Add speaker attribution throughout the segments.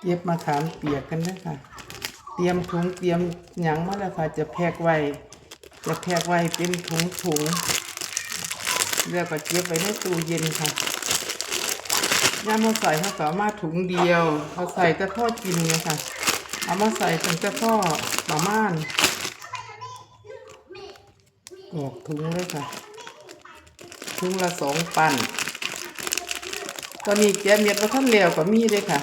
Speaker 1: เก็บมะขามเปียกกันนะค่ะ เตรียมถุงเตรียมหยังมาแล้วค่ะ จะแพกไว้ จะแพกไว้เป็นถุงถุงๆแล้วก็เก็บไว้ในตู้เย็นค่ะย่ามาใส่เขาสามารถถุงเดียวเขาใส่แต่พ่อกินเนี่ยค่ะเอามาใส่เป็นแต่พ่อประมาณออกถุงเลยค่ะถุงละสองปันตอนนี้แกเม็ดว่าท่านเหลวก็มีเลยค่ะ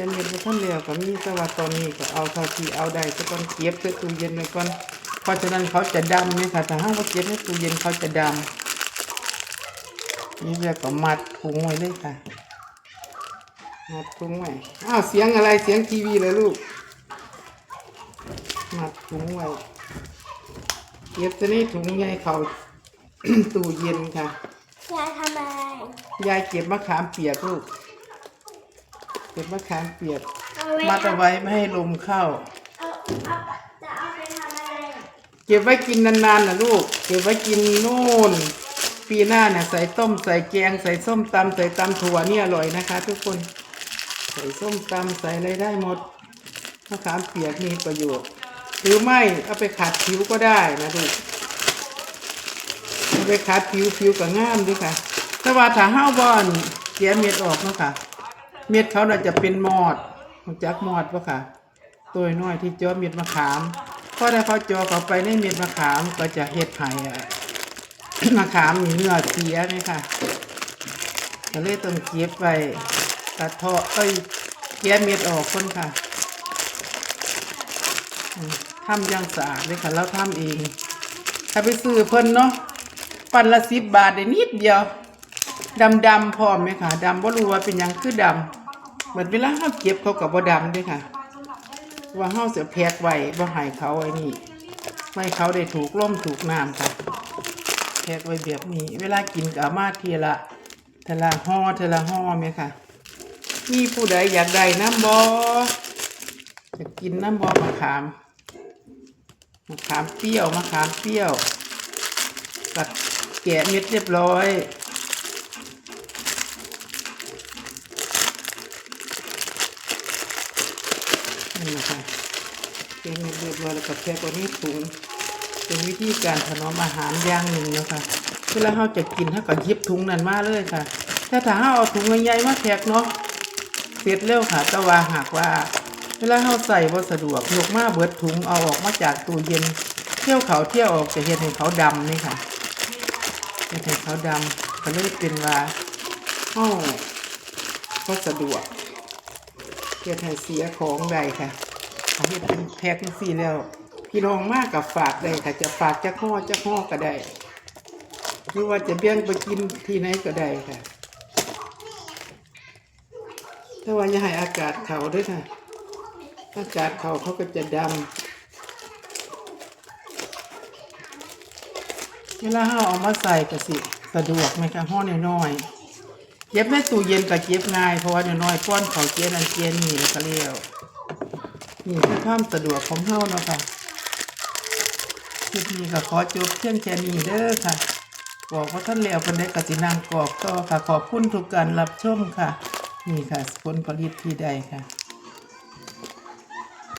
Speaker 1: แกเม็ดว่าท่านเหลวก็มีแต่ว่าตอนนี้ก็เอาเท่าที่เอาได้ก็ต้องเก็บใส่ตู้เย็นไว้ก่อนเพราะฉะนั้นเขาจะดำเนี่ยค่ะถ้าห้ามว่าเก็บในตู้เย็นเขาจะดำนี่เรียกก็มัดถุงไว้เลยค่ะมัดถุงไว้อ้าวเสียงอะไรเสียงทีวีเลยลูกมัดถุงไว้เก็บตัวนี้ถุงใหญ่เขาตู้เย็นค่ะ
Speaker 2: ยายทำอะไร
Speaker 1: ยายเก็บมะขามเปียกลูก เก็บมะขามเปียก
Speaker 2: เอาไว้
Speaker 1: มัดเอาไว้ไม่ให้ลมเข้า
Speaker 2: เอาเอาจะเอาไปทำอะไร
Speaker 1: เก็บไว้กินนานๆนะลูก เก็บไว้กินนู่น ปีหน้าเนี่ยใส่ต้มใส่แกงใส่ส้มตำใส่ตำถั่วนี่อร่อยนะคะ ทุกคน ใส่ส้มตำใส่อะไรได้หมดมะขามเปียกมีประโยชน์ หรือไม่เอาไปขัดผิวก็ได้นะลูกเอาไปขัดผิวผิวก็งามด้วยค่ะ แต่ว่าถ้าห้าวบอนเสียเม็ดออกเนาะค่ะ เม็ดเขาน่าจะเป็นมอดจักมอดปะค่ะ ตัวน้อยที่เจาะเม็ดมะขามพราะถ้เขาเจาะเข้าไปในเม็ดมะขามก็จะเห็ดไห่อะมะขามมีเนื้อเสียไหมค่ะก็เลยต้องเก็บไว้ตัดเทาะเอ้ยแกะเม็ดออกคนค่ะทำย่างสะอาดเลยค่ะแล้วทำเองถ้าไปซื้อเพิ่นเนาะปันละสิบบาทได้นิดเดียวดำดำพร้อมไหมค่ะดำบ่รู้ว่าเป็นยังคือดำ เหมือนเวลาเราเก็บเขากับบ่ดำด้วยค่ะ ว่าเฮาเสียแพกไว้บ่ให้เขาไอ้นี่ ไม่เขาได้ถูกล่มถูกน้ำค่ะแพกไว้แบบนี้ เวลากินก็เอามาทีละทละห่อทละห่อไหมค่ะ มีผู้ใดอยากได้น้ำบ่จะกินน้ำบ่มะขามมะขามเปรี้ยวมะขามเปรี้ยวตัดแกะเม็ดเรียบร้อย นี่นะคะเม็ดเรียบร้อยแล้วก็แพ็คไว้ในถุงเป็นวิธีการถนอมอาหารอย่างหนึ่งนะคะเวลาเราจะกินเราก็หยิบถุงนั้นมาเลยค่ะแต่ถ้าเราเอาถุงใหญ่ๆมาแพ็คเนาะเสร็จเร็วค่ะ แต่ว่าหากว่า เวลาเราใส่วัสะดวกยกมาเบิดถุงเอาออกมาจากตู้เย็น เที่ยวเขาเที่ยวออกจะเห็นให้เขาดำนี่ค่ะเห็นให้เขาดำก็เลยเป็นว่าเอ้าก็สะดวก เฮ็ดให้เสียของใดค่ะเอาเฮ็ดเป็นแพ็คจังซี่แล้ว พี่น้องมากกับฝากได้ค่ะ จะฝากจะห่อจะห่อก็ได้หรือว่าจะเบี้ยงไปกินที่ไหนก็ได้ค่ะแต่ว่าอย่าให้อากาศเขาด้วยค่ะ อากาศเขาเขาก็จะดำเวลาเราเอามาใส่ก็สิ สะดวกไหมคะห่อน้อยๆ เก็บในตู้เย็นก็เก็บง่ายเพราะว่าน้อยๆป้อนเขาเกียนอันเกียนนี่แล้วก็เลี้ยวนี่คือความสะดวกของเฮาเนาะค่ะคลิปนี้ก็ขอจบเพียงแค่นี้เด้อค่ะ บอกว่าท่านแล้วกันได้กตินางกรอกต่อค่ะขอบคุณทุกการรับชมค่ะ นี่ค่ะผลผลิตที่ใดค่ะ